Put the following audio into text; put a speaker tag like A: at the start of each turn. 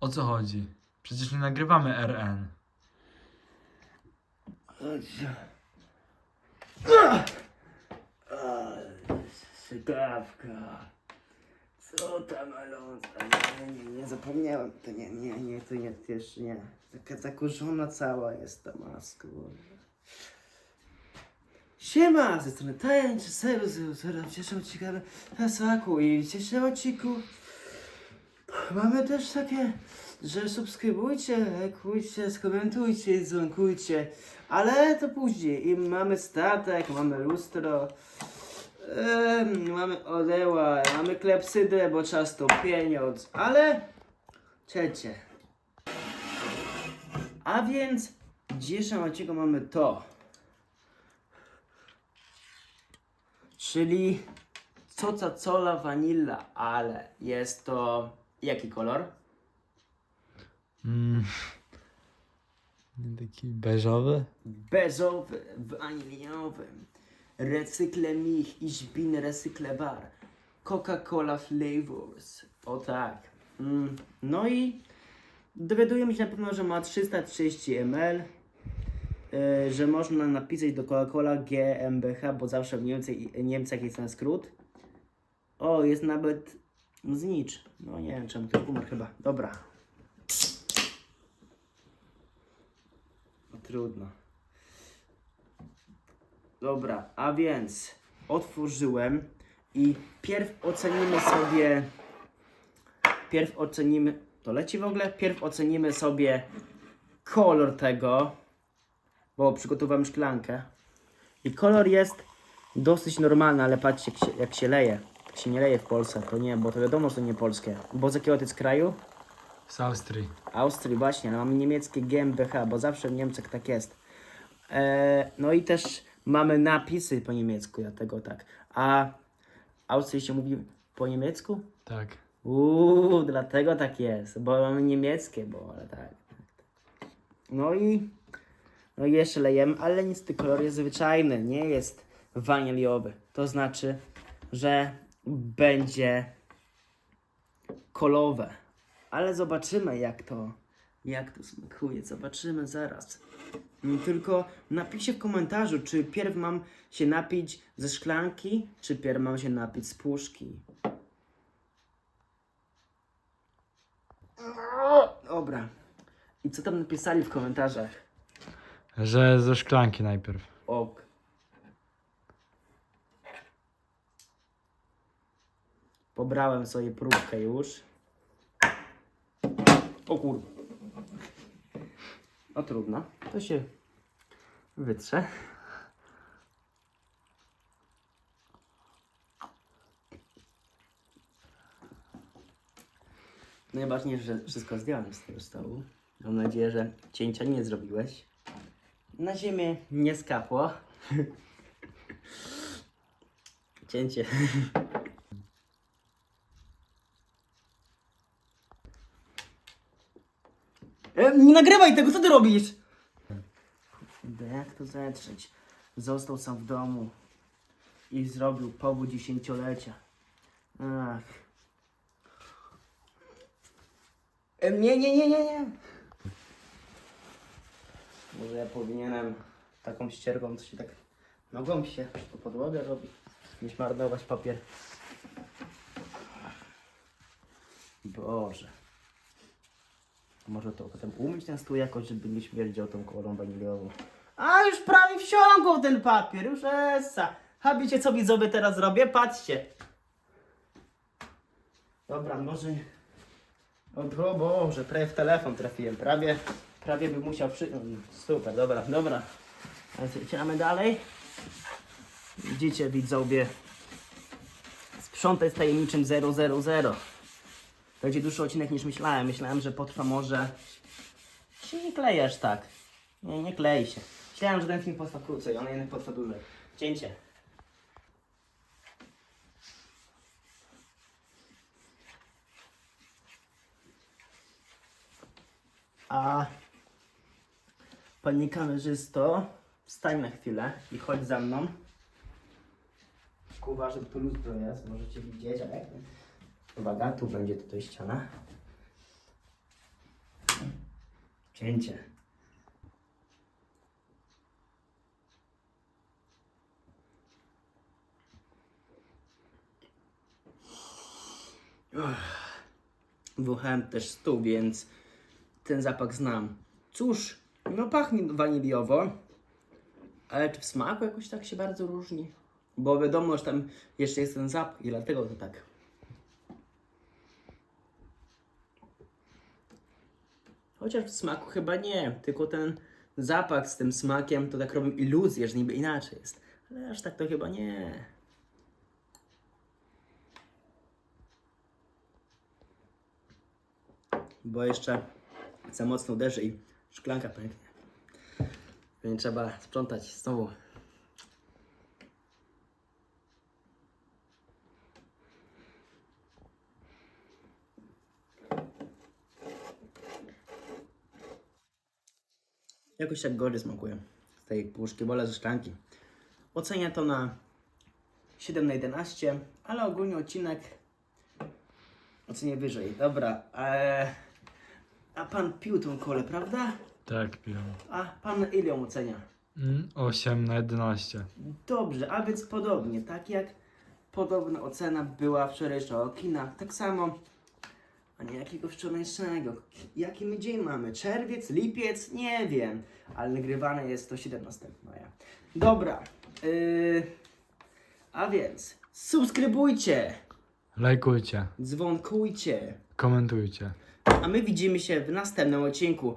A: O co chodzi? Przecież nie nagrywamy RN.
B: Sygawka. Co tam, Alonso? Nie, nie, nie zapomniałem. To nie, nie, nie, to nie, to jeszcze nie. Taka zakurzona cała jest ta maska. Siema, ze strony Tajemniczy Seru, Seru, ciekawe Hasaku i cieszę odcinku. Mamy też takie, że subskrybujcie, lajkujcie, skomentujcie dzwonkujcie, ale to później. I mamy statek, mamy lustro, em, mamy odeła, mamy klepsydę, bo czas to pieniądz, ale czecie. A więc w dzisiejszym odcinku mamy to. Czyli coca cola vanilla, ale jest to jaki kolor?
A: Mm. Taki beżowy?
B: Bezowy, waniliowy. Recykle mich, ich bin recykle bar. Coca-Cola flavors. O tak. Mm. No i dowiadujemy się na pewno, że ma 330 ml. Yy, że można napisać do Coca-Cola GmbH, bo zawsze w Niemcy, Niemcach jest ten skrót. O, jest nawet znicz. No nie wiem czemu to umarł chyba. Dobra. No, trudno. Dobra, a więc otworzyłem i pierw ocenimy sobie. Pierw ocenimy. To leci w ogóle? Pierw ocenimy sobie kolor tego, bo przygotowałem szklankę. I kolor jest dosyć normalny, ale patrzcie, jak się, jak się leje. Się nie leje w Polsce, to nie, bo to wiadomo, że to nie polskie. Bo z jakiego to jest kraju?
A: Z Austrii.
B: Austrii właśnie, ale mamy niemieckie GmbH, bo zawsze w Niemczech tak jest. E, no i też mamy napisy po niemiecku, dlatego tak. A Austrii się mówi po niemiecku?
A: Tak.
B: Uuu, dlatego tak jest, bo mamy niemieckie, bo ale tak. No i no i jeszcze lejemy, ale niestety kolor jest zwyczajny, nie jest waniliowy. To znaczy, że będzie kolowe. Ale zobaczymy jak to jak to smakuje. Zobaczymy zaraz. Mm, Tylko napiszcie w komentarzu, czy pierw mam się napić ze szklanki, czy pierw mam się napić z puszki. Dobra. I co tam napisali w komentarzach?
A: Że ze szklanki najpierw.
B: Ok. Pobrałem sobie próbkę już. O kurwa. No trudno. To się wytrze. Najważniejsze, że wszystko zdjąłem z tego stołu. Mam nadzieję, że cięcia nie zrobiłeś. Na ziemię nie skapło. Cięcie. E, nie nagrywaj tego, co ty robisz? Kurde, jak to zetrzeć? Został sam w domu i zrobił powód dziesięciolecia. Ach. E, nie, nie, nie, nie, nie. Może ja powinienem taką ściergą, co się tak nogą się po podłogę robi, niż marnować papier. Boże. Może to potem umyć ten stół jakoś, żeby nie śmierdział tą kolą waniliową. A już prawie wsiąkł ten papier, już essa. A wiecie co widzowie teraz robię? Patrzcie. Dobra, może... O, o Boże, prawie w telefon trafiłem, prawie, prawie bym musiał przy... mm, Super, dobra, dobra. Lecimy dalej. Widzicie widzowie, sprzątaj z tajemniczym 000. Będzie dłuższy odcinek niż myślałem. Myślałem, że potrwa może... Się nie klejesz tak. Nie, nie klei się. Myślałem, że ten film potrwa krócej, on jednak potrwa dłużej. Cięcie. A Panie kamerzysto, wstań na chwilę i chodź za mną. Tylko Uważaj, tu lustro jest, możecie widzieć, ale... Uwaga, tu będzie tutaj ściana. Cięcie. Uff. Wąchałem też stół, więc ten zapach znam. Cóż, no pachnie waniliowo, ale czy w smaku jakoś tak się bardzo różni? Bo wiadomo, że tam jeszcze jest ten zapach i dlatego to tak. Chociaż w smaku chyba nie, tylko ten zapach z tym smakiem to tak robią iluzję, że niby inaczej jest. Ale aż tak to chyba nie. Bo jeszcze za mocno uderzy i szklanka pęknie. Więc trzeba sprzątać znowu. Jakoś tak gorzej smakuje z tej puszki, wolę ze szklanki. Ocenię to na 7 na 11, ale ogólnie odcinek ocenię wyżej. Dobra, eee, a pan pił tą kolę, prawda?
A: Tak, piłem.
B: A pan ile ją ocenia?
A: Mm, 8 na 11.
B: Dobrze, a więc podobnie, tak jak podobna ocena była wczorajszego kina, tak samo, a nie jakiego wczorajszego. Jaki my dzień mamy? Czerwiec, lipiec? Nie wiem, ale nagrywane jest to 17 maja. Dobra, yy, a więc subskrybujcie,
A: Lajkujcie,
B: dzwonkujcie,
A: komentujcie.
B: a my widzimy się w następnym odcinku.